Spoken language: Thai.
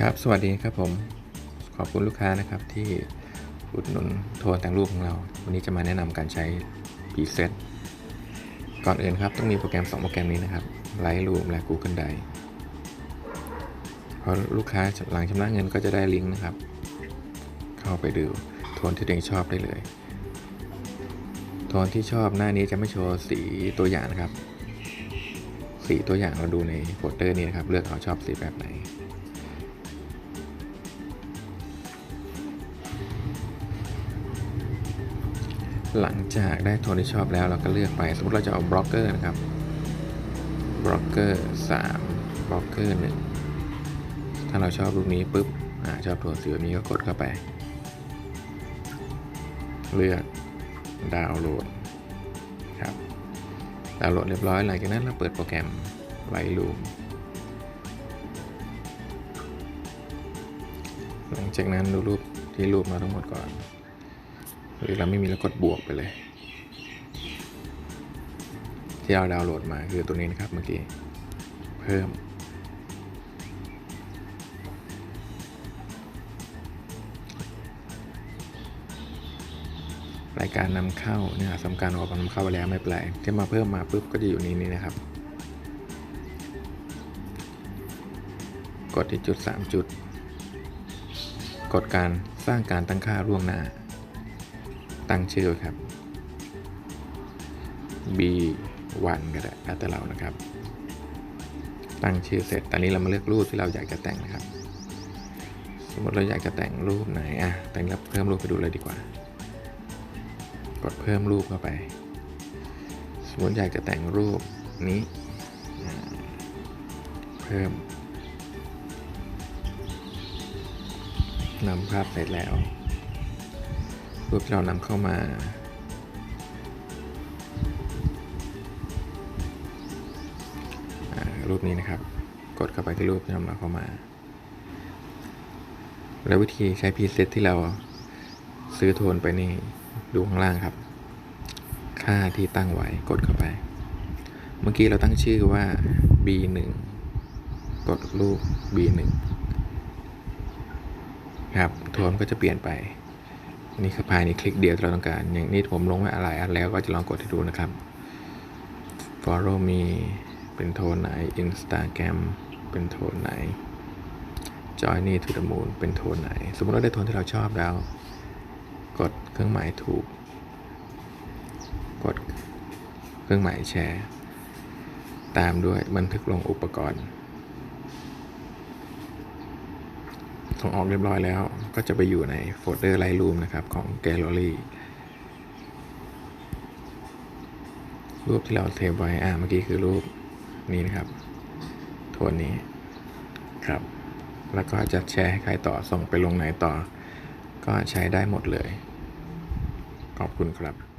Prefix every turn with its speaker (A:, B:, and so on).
A: ครับ สวัสดีครับผม ขอบคุณลูกค้านะครับที่อุดหนุนโทนแต่งรูปของเรา วันนี้จะมาแนะนำการใช้ Preset ก่อนอื่นครับ ต้องมีโปรแกรม 2 โปรแกรมนี้นะครับ Lightroom และ Google Drive พอลูกค้าหลังชำระเงินก็จะได้ลิงก์นะครับ เข้าไปดูโทนที่ตัวเองชอบได้เลย โทนที่ชอบหน้านี้จะไม่โชว์สีตัวอย่างนะครับ สีตัวอย่างเราดูในโฟลเดอร์นี้นะครับ เลือกเอาชอบสีแบบไหน หลังจากได้โทนที่ชอบแล้วเราก็เลือกไป สมมติเราจะเอาบล็อกเกอร์นะครับบล็อกเกอร์สามบล็อกเกอร์หนึ่งถ้าเราชอบรูปนี้ปุ๊บอ่าชอบโทนสีแบบนี้ก็กดเข้าไป เลือกดาวน์โหลดครับดาวน์โหลดเรียบร้อยหลังจากนั้นเราเปิดโปรแกรม Lightroom หลังจากนั้นดูรูปที่รูปมาทั้งหมดก่อน หรือเราไม่มีแล้วกดบวกไปเลย ที่เราดาวน์โหลดมาคือตัวนี้นะครับเมื่อกี้ เพิ่ม รายการนำเข้าเนี่ยสำคัญออกนำเข้าไปแล้วไม่เป็นไรที่มาเพิ่มมาปุ๊บก็จะอยู่นี้นี่นะครับ กดที่จุด 3 จุด กดการสร้างการตั้งค่าล่วงหน้า ตั้งชื่อครับ B1 ก็ได้แล้วแต่เรานะครับ ตั้งชื่อเสร็จ ตอนนี้เรามาเลือกรูปที่เราอยากจะแต่งนะครับ สมมติเราอยากจะแต่งรูปไหนอะแต่งแล้วเพิ่มรูปไปดูเลยดีกว่า กดเพิ่มรูปเข้าไป สมมติอยากจะแต่งรูปนี้ เพิ่มนำภาพเสร็จแล้ว รูปที่เรานำเข้ามาอรูปนี้นะครับ กดเข้าไปที่รูปที่นำเข้ามา แล้ววิธีใช้พีเซตที่เราซื้อโทนไปนี่ดูข้างล่างครับ ค่าที่ตั้งไว้กดเข้าไป เมื่อกี้เราตั้งชื่อว่า B1 กดรูป B1 ครับ โทนก็จะเปลี่ยนไป นี่คือภายในคลิกเดียวที่เราต้องการ อย่างนี้ผมลงไว้อะไรอันแล้วก็จะลองกดให้ดูนะครับ follow me เป็นโทนไหน Instagram เป็นโทนไหน journey to the moon เป็นโทนไหน สมมติเราได้โทนที่เราชอบแล้ว กดเครื่องหมายถูก กดเครื่องหมายแชร์ ตามด้วยบันทึกลงอุปกรณ์ ส่งออกเรียบร้อยแล้ว ก็จะไปอยู่ในโฟลเดอร์ Lightroom นะครับของ Gallery รูปที่เราเทปไว้ อ่า เมื่อกี้คือรูปนี้นะครับ โทนนี้ ครับ แล้วก็จะแชร์ให้ใครต่อ ส่งไปลงไหนต่อ ก็ใช้ได้หมดเลย ขอบคุณครับ